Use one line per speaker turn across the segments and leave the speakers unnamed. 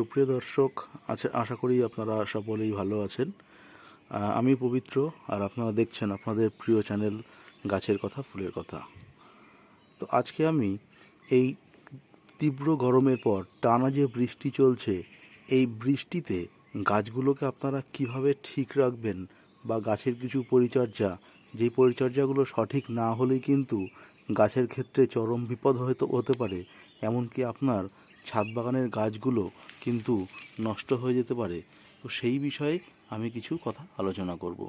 সুপ্রিয় দর্শক আছে আশা করি আপনারা সকলেই ভালো আছেন। আমি পবিত্র, আর আপনারা দেখছেন আপনাদের প্রিয় চ্যানেল গাছের কথা, ফুলের কথা। তো আজকে আমি এই তীব্র গরমের পর টানা যে বৃষ্টি চলছে, এই বৃষ্টিতে গাছগুলোকে আপনারা কীভাবে ঠিক রাখবেন বা গাছের কিছু পরিচর্যা, যে পরিচর্যাগুলো সঠিক না হলেই কিন্তু গাছের ক্ষেত্রে চরম বিপদ হয়তো হতে পারে, এমনকি আপনার ছাদ বাগানের গাছগুলো কিন্তু নষ্ট হয়ে যেতে পারে, তো সেই বিষয়ে আমি কিছু কথা আলোচনা করব।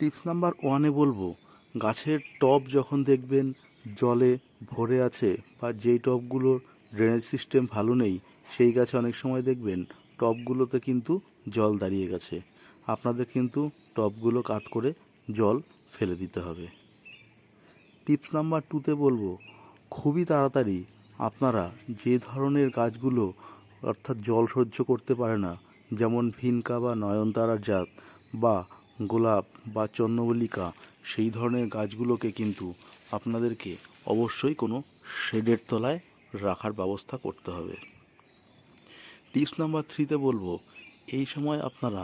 টিপস নাম্বার ওয়ানে বলব, গাছের টব যখন দেখবেন জলে ভরে আছে বা যেই টবগুলোর ড্রেনেজ সিস্টেম ভালো নেই, সেই গাছে অনেক সময় দেখবেন টবগুলোতে কিন্তু জল দাঁড়িয়ে গেছে। আপনাদের কিন্তু টবগুলো কাত করে জল ফেলে দিতে হবে। টিপস নাম্বার টুতে বলব, খুবই তাড়াতাড়ি আপনারা যে ধরনের গাছগুলো অর্থাৎ জল সহ্য করতে পারে না, যেমন ভিনকা বা নয়নতারার জাত বা গোলাপ বা চন্দ্রমল্লিকা, সেই ধরনের গাছগুলোকে কিন্তু আপনাদেরকে অবশ্যই কোনো শেডের তলায় রাখার ব্যবস্থা করতে হবে। টিপস নাম্বার থ্রিতে বলব, এই সময় আপনারা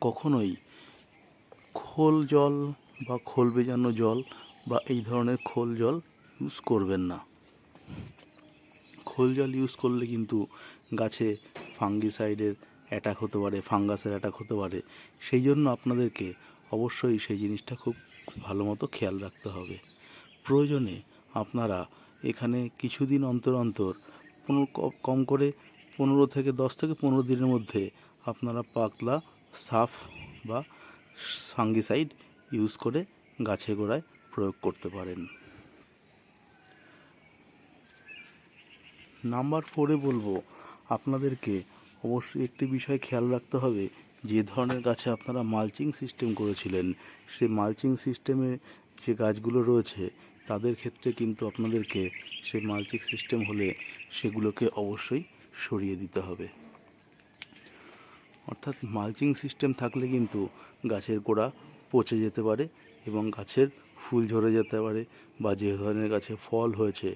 কখনোই খোল জল বা খোল ভেজানো জল বা এই ধরনের খোল জল ইউজ করবেন না। খোল জল ইউজ করলে কিন্তু গাছে ফাঙ্গিসাইডের অ্যাটাক হতে পারে ফাঙ্গাসের অ্যাটাক হতে পারে। সেই জন্য আপনাদেরকে অবশ্যই সেই জিনিসটা খুব ভালো মতো খেয়াল রাখতে হবে। প্রয়োজনে আপনারা এখানে কিছুদিন অন্তর অন্তর পনেরো কম করে পনেরো থেকে দশ থেকে পনেরো দিনের মধ্যে আপনারা পাতলা সাফ বা ফাঙ্গিসাইড ইউজ করে গাছে গোড়ায় প্রয়োগ করতে পারেন। নাম্বার ফোরে বলব, আপনাদেরকে অবশ্যই একটি বিষয় খেয়াল রাখতে হবে, যে ধরনের গাছে আপনারা মালচিং সিস্টেম করেছিলেন সে মালচিং সিস্টেমে যে গাছগুলো রয়েছে, তাদের ক্ষেত্রে কিন্তু আপনাদেরকে সেই মালচিং সিস্টেম হলে সেগুলোকে অবশ্যই সরিয়ে দিতে হবে। অর্থাৎ মালচিং সিস্টেম থাকলে কিন্তু গাছের গোড়া পচে যেতে পারে এবং গাছের ফুল ঝরে যেতে পারে বা যে ধরনের গাছে ফল হয়েছে,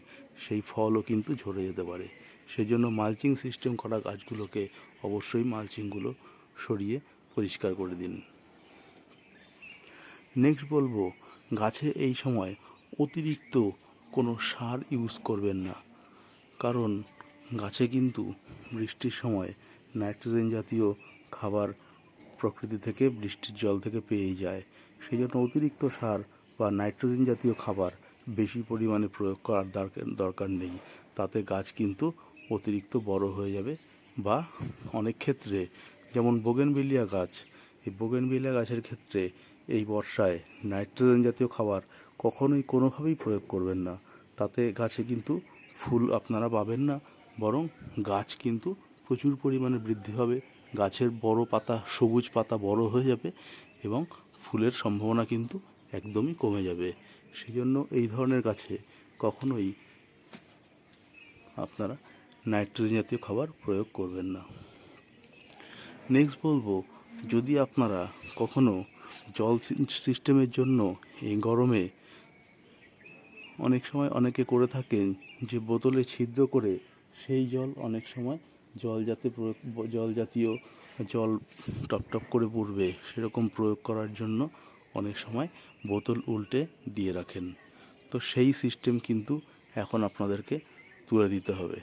সেই ফলও কিন্তু ঝরে যেতে পারে। সেই জন্য মালচিং সিস্টেম করা গাছগুলোকে অবশ্যই মালচিংগুলো সরিয়ে পরিষ্কার করে দিন। নেক্সট বলব, গাছে এই সময় অতিরিক্ত কোনো সার ইউজ করবেন না। কারণ গাছে কিন্তু বৃষ্টির সময় নাইট্রোজেন জাতীয় খাবার প্রকৃতি থেকে, বৃষ্টির জল থেকে পেয়েই যায়। সেই জন্য অতিরিক্ত সার বা নাইট্রোজেন জাতীয় খাবার বেশি পরিমাণে প্রয়োগ করার দরকার নেই। তাতে গাছ কিন্তু অতিরিক্ত বড় হয়ে যাবে বা অনেক ক্ষেত্রে, যেমন বোগেনবিলিয়া গাছ, এই বোগেনবিলিয়া গাছের ক্ষেত্রে এই বর্ষায় নাইট্রোজেন জাতীয় খাবার কখনোই কোনোভাবেই প্রয়োগ করবেন না। তাতে গাছে কিন্তু ফুল আপনারা পাবেন না, বরং গাছ কিন্তু প্রচুর পরিমাণে বৃদ্ধি হবে, গাছের বড় পাতা, সবুজ পাতা বড় হয়ে যাবে এবং ফুলের সম্ভাবনা কিন্তু একদমই কমে যাবে। সেই জন্য এই ধরনের গাছে কখনোই আপনারা নাইট্রোজেন জাতীয় খাবার প্রয়োগ করবেন না। নেক্সট বলব, যদি আপনারা কখনো জল সিস্টেমের জন্য এই গরমে অনেক সময় অনেকে করে থাকেন যে বোতলে ছিদ্র করে সেই জল অনেক সময় জল যাতে প্রয়োগ, জল জাতীয় জল টপ টপ করে পড়বে। সেরকম প্রয়োগ করার জন্য অনেক সময় বোতল উল্টে দিয়ে রাখেন। তো সেই সিস্টেম কিন্তু এখন আপনাদেরকে তুলে দিতে হবে।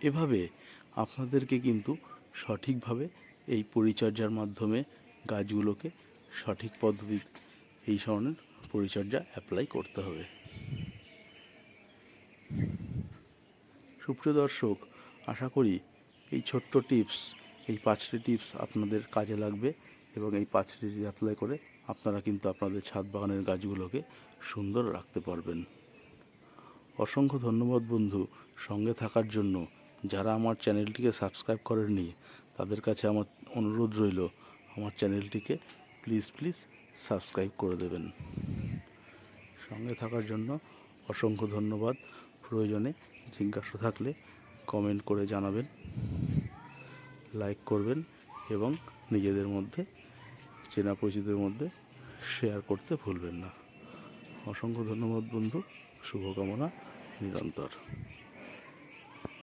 এভাবে আপনাদেরকে কিন্তু সঠিকভাবে এই পরিচর্যার মাধ্যমে গাছগুলোকে সঠিক পদ্ধতি, এই ধরনের পরিচর্যা অ্যাপ্লাই করতে হবে। সুপ্রিয় দর্শক, আশা করি এই ছোট্ট টিপস এই পাঁচটি টিপস আপনাদের কাজে লাগবে এবং এই পাঁচটি অ্যাপ্লাই করে, আপনারা কিন্তু আপনাদের ছাদ বাগানের গাছগুলোকে সুন্দর রাখতে পারবেন। অসংখ্য ধন্যবাদ বন্ধু সঙ্গে থাকার জন্য। যারা আমার চ্যানেলটিকে সাবস্ক্রাইব করেননি, তাদের কাছে আমার অনুরোধ রইল, আমার চ্যানেলটিকে প্লিজ প্লিজ সাবস্ক্রাইব করে দেবেন। সঙ্গে থাকার জন্য অসংখ্য ধন্যবাদ। প্রয়োজনে জিজ্ঞাসা থাকলে কমেন্ট করে জানাবেন। লাইক করবেন এবং নিজেদের মধ্যে, চেনা পরিচিতের মধ্যে শেয়ার করতে ভুলবেন না। অসংখ্য ধন্যবাদ বন্ধু। শুভকামনা, নিরন্তর।